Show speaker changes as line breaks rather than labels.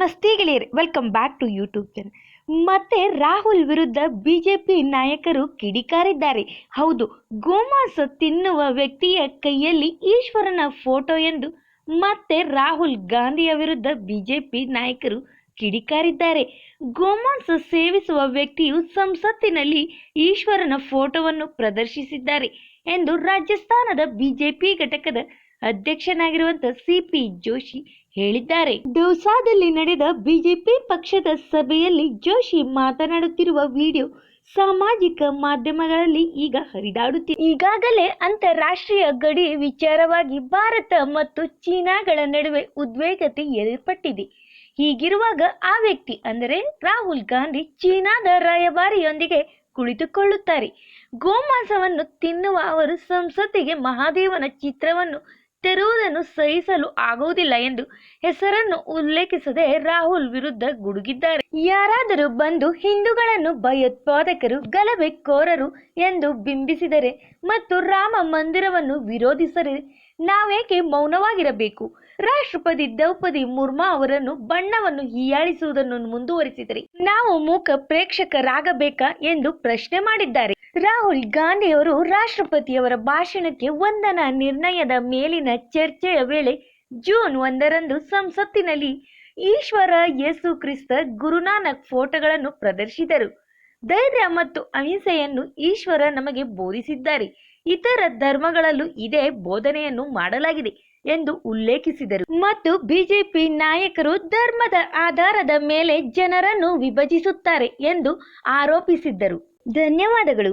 ನಮಸ್ತೆ ಗೆಳೆಯರೆ welcome back to YouTube channel ಮತ್ತೆ ರಾಹುಲ್ ವಿರುದ್ಧ ಬಿಜೆಪಿ ನಾಯಕರು ಕಿಡಿಕಾರಿದ್ದಾರೆ. ಹೌದು, ಗೋಮಾಂಸ ತಿನ್ನುವ ವ್ಯಕ್ತಿಯ ಕೈಯಲ್ಲಿ ಈಶ್ವರನ ಫೋಟೋ ಎಂದು ಮತ್ತೆ ರಾಹುಲ್ ಗಾಂಧಿಯ ವಿರುದ್ಧ ಬಿಜೆಪಿ ನಾಯಕರು ಕಿಡಿಕಾರಿದ್ದಾರೆ. ಗೋಮಾಂಸ ಸೇವಿಸುವ ವ್ಯಕ್ತಿಯು ಸಂಸತ್ತಿನಲ್ಲಿ ಈಶ್ವರನ ಫೋಟೋವನ್ನು ಪ್ರದರ್ಶಿಸಿದ್ದಾರೆ. ಎಂದು ರಾಜಸ್ಥಾನದ ಬಿಜೆಪಿ ಘಟಕದ ಅಧ್ಯಕ್ಷನಾಗಿರುವಂತ ಸಿಪಿ ಜೋಶಿ ಹೇಳಿದ್ದಾರೆ. ದೌಸಾದಲ್ಲಿ ನಡೆದ ಬಿಜೆಪಿ ಪಕ್ಷದ ಸಭೆಯಲ್ಲಿ ಜೋಶಿ ಮಾತನಾಡುತ್ತಿರುವ ವಿಡಿಯೋ ಸಾಮಾಜಿಕ ಮಾಧ್ಯಮಗಳಲ್ಲಿ ಈಗ ಹರಿದಾಡುತ್ತಿದೆ. ಈಗಾಗಲೇ ಅಂತಾರಾಷ್ಟ್ರೀಯ ಗಡಿ ವಿಚಾರವಾಗಿ ಭಾರತ ಮತ್ತು ಚೀನಾಗಳ ನಡುವೆ ಉದ್ವೇಗತೆ ಏರ್ಪಟ್ಟಿದೆ. ಹೀಗಿರುವಾಗ ಆ ವ್ಯಕ್ತಿ ಅಂದರೆ ರಾಹುಲ್ ಗಾಂಧಿ ಚೀನಾದ ರಾಯಭಾರಿಯೊಂದಿಗೆ ಕುಳಿತುಕೊಳ್ಳುತ್ತಾರೆ. ಗೋಮಾಂಸವನ್ನು ತಿನ್ನುವ ಅವರು ಸಂಸತ್ತಿಗೆ ಮಹಾದೇವನ ಚಿತ್ರವನ್ನು ತೆರುವುದನ್ನು ಸಹಿಸಲು ಆಗುವುದಿಲ್ಲ ಎಂದು ಹೆಸರನ್ನು ಉಲ್ಲೇಖಿಸದೆ ರಾಹುಲ್ ವಿರುದ್ಧ ಗುಡುಗಿದ್ದಾರೆ. ಯಾರಾದರೂ ಬಂದು ಹಿಂದೂಗಳನ್ನು ಭಯೋತ್ಪಾದಕರು, ಗಲಭೆ ಕೋರರು ಎಂದು ಬಿಂಬಿಸಿದರೆ ಮತ್ತು ರಾಮ ಮಂದಿರವನ್ನು ವಿರೋಧಿಸರೆ ನಾವೇಕೆ ಮೌನವಾಗಿರಬೇಕು? ರಾಷ್ಟ್ರಪತಿ ದ್ರೌಪದಿ ಮುರ್ಮಾ ಅವರನ್ನು ಬಣ್ಣವನ್ನು ಹೀಯಾಳಿಸುವುದನ್ನು ಮುಂದುವರಿಸಿದರೆ. ನಾವು ಮೂಕ ಪ್ರೇಕ್ಷಕರಾಗಬೇಕಾ ಎಂದು ಪ್ರಶ್ನೆ ಮಾಡಿದ್ದಾರೆ. ರಾಹುಲ್ ಗಾಂಧಿಯವರು ರಾಷ್ಟ್ರಪತಿಯವರ ಭಾಷಣಕ್ಕೆ ವಂದನಾ ನಿರ್ಣಯದ ಮೇಲಿನ ಚರ್ಚೆಯ ವೇಳೆ ಜೂನ್ ಒಂದರಂದು ಸಂಸತ್ತಿನಲ್ಲಿ ಈಶ್ವರ ಯೇಸು ಕ್ರಿಸ್ತ ಗುರುನಾನಕ್ ಫೋಟೋಗಳನ್ನು ಪ್ರದರ್ಶಿಸಿದರು ಧೈರ್ಯ ಮತ್ತು ಅಹಿಂಸೆಯನ್ನು ಈಶ್ವರ ನಮಗೆ ಬೋಧಿಸಿದ್ದಾರೆ. ಇತರ ಧರ್ಮಗಳಲ್ಲೂ ಇದೇ ಬೋಧನೆಯನ್ನು ಮಾಡಲಾಗಿದೆ ಎಂದು ಉಲ್ಲೇಖಿಸಿದರು. ಮತ್ತು ಬಿಜೆಪಿ ನಾಯಕರು ಧರ್ಮದ ಆಧಾರದ ಮೇಲೆ ಜನರನ್ನು ವಿಭಜಿಸುತ್ತಾರೆ ಎಂದು ಆರೋಪಿಸಿದ್ದರು. ಧನ್ಯವಾದಗಳು.